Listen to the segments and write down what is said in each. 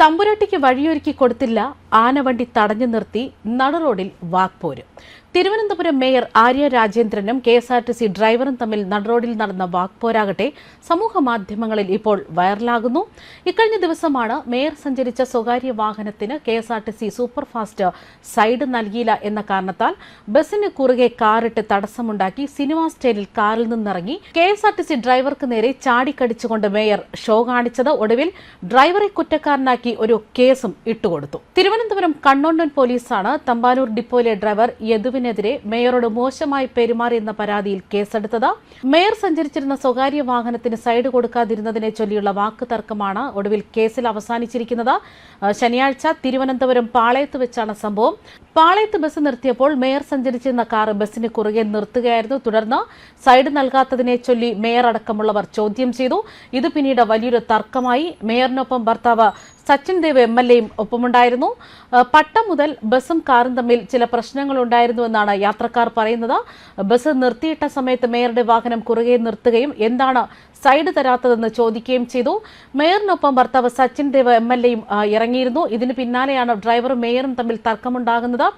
തമ്പുരട്ടിക്ക് വഴിയൊരുക്കി കൊടുത്തില്ല ആനവണ്ടി തടഞ്ഞു നിർത്തി നടുറോഡിൽ വാക്പോര്. Thiruvananthapuram mayor Arya രാജേന്ദ്രനും K S R T C ഡ്രൈവറും തമ്മിൽ നടുറോഡിൽ നടന്ന വാക്പോരാകട്ടെ സമൂഹ മാധ്യമങ്ങളിൽ ഇപ്പോൾ വൈറലാകുന്നു. ഇക്കഴിഞ്ഞ ദിവസമാണ് മേയർ സഞ്ചരിച്ച സ്വകാര്യ വാഹനത്തിന് K S R T C superfast side നൽകിയില്ല എന്ന കാരണത്താൽ ബസിന് കുറുകെ കാറിട്ട് തടസ്സമുണ്ടാക്കി സിനിമാ സ്റ്റൈലിൽ കാറിൽ നിന്നിറങ്ങി K S R T C ഡ്രൈവർക്ക് നേരെ ചാടിക്കടിച്ചുകൊണ്ട് മേയർ ഷോ കാണിച്ചത് ഒടുവിൽ ഡ്രൈവറെ കുറ്റക്കാരനാക്കി ഒരു കേസും ഇട്ടുകൊടുത്തു. തിരുവനന്തപുരം കണ്ണോണ്ടൻ പോലീസാണ് തമ്പാനൂർ ഡിപ്പോയിലെ ഡ്രൈവർ യദുവിനെതിരെ മേയറോട് മോശമായി പെരുമാറിയെന്ന പരാതിയിൽ കേസെടുത്തത്. മേയർ സഞ്ചരിച്ചിരുന്ന സ്വകാര്യ വാഹനത്തിന് സൈഡ് കൊടുക്കാതിരുന്നതിനെ ചൊല്ലിയുള്ള വാക്ക് തർക്കമാണ് ഒടുവിൽ കേസിൽ അവസാനിച്ചിരിക്കുന്നത്. ശനിയാഴ്ച തിരുവനന്തപുരം പാളയത്ത് വെച്ചാണ് സംഭവം. പാളയത്ത് ബസ് നിർത്തിയപ്പോൾ മേയർ സഞ്ചരിച്ചിരുന്ന കാർ ബസിന് കുറുകെ നിർത്തുകയായിരുന്നു. തുടർന്ന് സൈഡ് നൽകാത്തതിനെ ചൊല്ലി മേയർ അടക്കമുള്ളവർ ചോദ്യം ചെയ്തു. ഇത് പിന്നീട് വലിയൊരു തർക്കമായി. മേയറിനൊപ്പം ഭർത്താവ് സച്ചിൻ ദേവ് എം എൽ എയും ഒപ്പമുണ്ടായിരുന്നു. പട്ടം മുതൽ ബസും കാറും തമ്മിൽ ചില പ്രശ്നങ്ങൾ പ്രശ്നങ്ങളുണ്ടായിരുന്നുവെന്നാണ് യാത്രക്കാർ പറയുന്നത്. ബസ് നിർത്തിയിട്ട സമയത്ത് മേയറുടെ വാഹനം കുറുകെ നിർത്തുകയും എന്താണ് സൈഡ് തരാത്തതെന്ന് ചോദിക്കുകയും ചെയ്തു. മേയറിനൊപ്പം ഭർത്താവ് സച്ചിൻ ദേവ് എം എൽ എയും ഇറങ്ങിയിരുന്നു. ഇതിന് പിന്നാലെയാണ് ഡ്രൈവറും മേയറും തമ്മിൽ തർക്കമുണ്ടാകുന്നത്.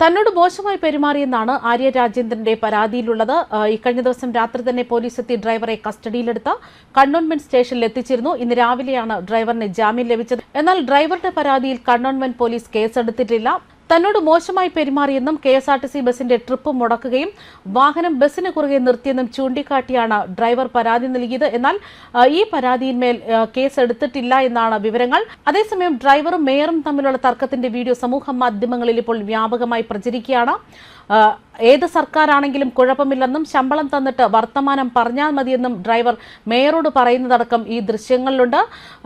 തന്നോട് മോശമായി പെരുമാറിയെന്നാണ് ആര്യ രാജേന്ദ്രന്റെ പരാതിയിലുള്ളത്. ഇക്കഴിഞ്ഞ ദിവസം രാത്രി തന്നെ പോലീസ് എത്തി ഡ്രൈവറെ കസ്റ്റഡിയിലെടുത്ത കണ്ടോൺമെന്റ് സ്റ്റേഷനിൽ എത്തിച്ചിരുന്നു. ഇന്ന് രാവിലെയാണ് ഡ്രൈവറിന് ജാമ്യം ലഭിച്ചത്. എന്നാൽ ഡ്രൈവറുടെ പരാതിയിൽ കണ്ടോൺമെന്റ് പോലീസ് കേസെടുത്തിട്ടില്ല. തന്നോട് മോശമായി പെരുമാറിയെന്നും K S R T C ബസിന്റെ ട്രിപ്പ് മുടക്കുകയും വാഹനം ബസിന് കുറുകെ നിർത്തിയെന്നും ചൂണ്ടിക്കാട്ടിയാണ് ഡ്രൈവർ പരാതി നൽകിയത്. എന്നാൽ ഈ പരാതിയിന്മേൽ കേസ് എടുത്തിട്ടില്ല എന്നാണ് വിവരങ്ങൾ. അതേസമയം ഡ്രൈവറും മേയറും തമ്മിലുള്ള തർക്കത്തിന്റെ വീഡിയോ സമൂഹ മാധ്യമങ്ങളിൽ ഇപ്പോൾ വ്യാപകമായി പ്രചരിക്കുകയാണ്. ഏത് സർക്കാരാണെങ്കിലും കുഴപ്പമില്ലെന്നും ശമ്പളം തന്നിട്ട് വർത്തമാനം പറഞ്ഞാൽ മതിയെന്നും ഡ്രൈവർ മേയറോട് പറയുന്നതടക്കം ഈ ദൃശ്യങ്ങളിലുണ്ട്.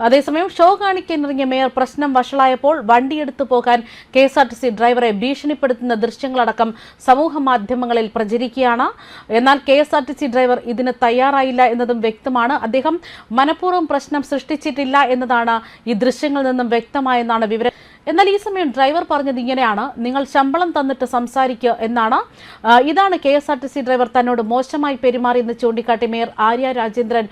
അതേസമയം ഷോ കാണിക്കാനിറങ്ങിയ മേയർ പ്രശ്നം വഷളായപ്പോൾ വണ്ടിയെടുത്തു പോകാൻ K S R T C ഡ്രൈവറെ ഭീഷണിപ്പെടുത്തുന്ന ദൃശ്യങ്ങളടക്കം സമൂഹ മാധ്യമങ്ങളിൽ പ്രചരിക്കുകയാണ്. എന്നാൽ K S R T C driver ഇതിന് തയ്യാറായില്ല എന്നതും വ്യക്തമാണ്. അദ്ദേഹം മനഃപൂർവം പ്രശ്നം സൃഷ്ടിച്ചിട്ടില്ല എന്നതാണ് ഈ ദൃശ്യങ്ങളിൽ നിന്നും വ്യക്തമായെന്നാണ് വിവരം. എന്നാൽ ഈ സമയം ഡ്രൈവർ പറഞ്ഞത് ഇങ്ങനെയാണ്. നിങ്ങൾ ശമ്പളം തന്നിട്ട് സംസാരിക്കുക എന്നാണ്. ഇതാണ് K S R T C driver തന്നോട് മോശമായി പെരുമാറിയെന്ന് ചൂണ്ടിക്കാട്ടി മേയർ ആര്യ രാജേന്ദ്രൻ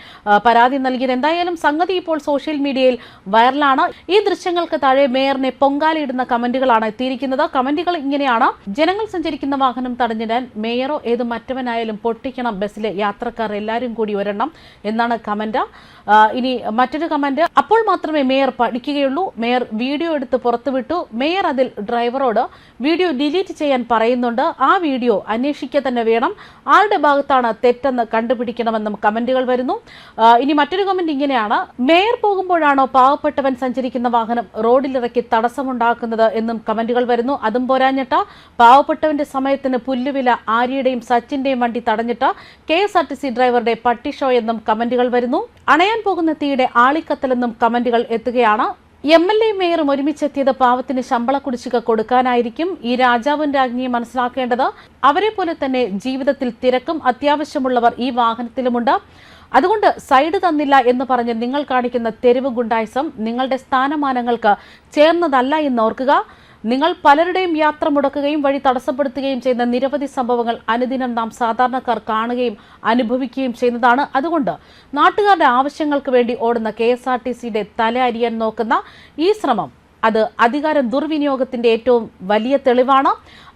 പരാതി നൽകിയത്. എന്തായാലും സംഗതി ഇപ്പോൾ സോഷ്യൽ മീഡിയയിൽ വൈറലാണ്. ഈ ദൃശ്യങ്ങൾക്ക് താഴെ മേയറിനെ പൊങ്കാലയിടുന്ന കമന്റുകളാണ് എത്തിയിരിക്കുന്നത്. കമന്റുകൾ ഇങ്ങനെയാണ്. ജനങ്ങൾ സഞ്ചരിക്കുന്ന വാഹനം തടഞ്ഞിടാൻ മേയറോ ഏത് മറ്റവനായാലും പൊട്ടിക്കണം. ബസ്സിലെ യാത്രക്കാർ എല്ലാവരും കൂടി ഒരെണ്ണം എന്നാണ് കമന്റ്. ഇനി മറ്റൊരു കമന്റ്. അപ്പോൾ മാത്രമേ മേയർ പഠിക്കുകയുള്ളൂ. മേയർ വീഡിയോ എടുത്ത് പുറത്തുവിട്ടു. മേയർ അതിൽ ഡ്രൈവറോട് വീഡിയോ ഡിലീറ്റ് ചെയ്യാൻ പറയുന്നുണ്ട്. ആ വീഡിയോ അന്വേഷിക്കുക തന്നെ വേണം. ആരുടെ ഭാഗത്താണ് തെറ്റെന്ന് കണ്ടുപിടിക്കണമെന്നും കമന്റുകൾ വരുന്നു. ഇനി മറ്റൊരു കമന്റ് ഇങ്ങനെയാണ്. മേയർ പോകുമ്പോഴാണോ പാവപ്പെട്ടവൻ സഞ്ചരിക്കുന്ന വാഹനം റോഡിലിറക്കി തടസ്സമുണ്ടാക്കുന്നത് എന്നും കമന്റുകൾ വരുന്നു. അതും പോരാഞ്ഞിട്ട് പാവപ്പെട്ടവന്റെ സമയത്തിന് പുല്ലുവില ആര്യയുടെയും സച്ചിന്റെയും വണ്ടി തടഞ്ഞിട്ട് K S R T C ഡ്രൈവറുടെ പട്ടിഷോ എന്നും കമന്റുകൾ വരുന്നു. അണയാൻ പോകുന്ന തീയുടെ ആളിക്കത്തലെന്നും കമന്റുകൾ എത്തുകയാണ്. എം എൽ എ മേയറും ഒരുമിച്ചെത്തിയത് പാവത്തിന് ശമ്പള കുടിശ്ശിക കൊടുക്കാനായിരിക്കും. ഈ രാജാവും രാജ്ഞിയും മനസ്സിലാക്കേണ്ടത് അവരെ പോലെ തന്നെ ജീവിതത്തിൽ തിരക്കും അത്യാവശ്യമുള്ളവർ ഈ വാഹനത്തിലുമുണ്ട്. അതുകൊണ്ട് സൈഡ് തന്നില്ല എന്ന് പറഞ്ഞ് നിങ്ങൾ കാണിക്കുന്ന തെരുവ് ഗുണ്ടായിസം നിങ്ങളുടെ സ്ഥാനമാനങ്ങൾക്ക് ചേർന്നതല്ല എന്ന് ഓർക്കുക. നിങ്ങൾ പലരുടെയും യാത്ര മുടക്കുകയും വഴി തടസ്സപ്പെടുത്തുകയും ചെയ്യുന്ന നിരവധി സംഭവങ്ങൾ അനുദിനം നാം സാധാരണക്കാർ കാണുകയും അനുഭവിക്കുകയും ചെയ്യുന്നതാണ്. അതുകൊണ്ട് നാട്ടുകാരുടെ ആവശ്യങ്ങൾക്ക് വേണ്ടി ഓടുന്ന കെ എസ് ആർ ടി സിയുടെ തല അരിയാൻ നോക്കുന്ന ഈ ശ്രമം അത് അധികാര ദുർവിനിയോഗത്തിന്റെ ഏറ്റവും വലിയ തെളിവാണ്.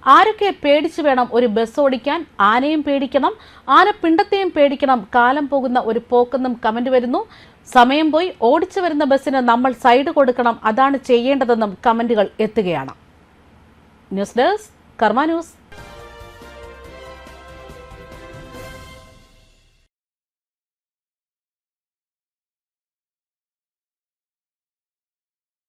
ആരൊക്കെ പേടിച്ചു വേണം ഒരു ബസ് ഓടിക്കാൻ? ആനയും പേടിക്കണം. ആന പിണ്ടത്തെയും പേടിക്കണം. കാലം പോകുന്ന ഒരു പോക്കെന്നും കമന്റ് വരുന്നു. സമയം പോയി ഓടിച്ചു വരുന്ന ബസ്സിന് നമ്മൾ സൈഡ് കൊടുക്കണം അതാണ് ചെയ്യേണ്ടതെന്നും കമന്റുകൾ എത്തുകയാണ്. News desk Karma news.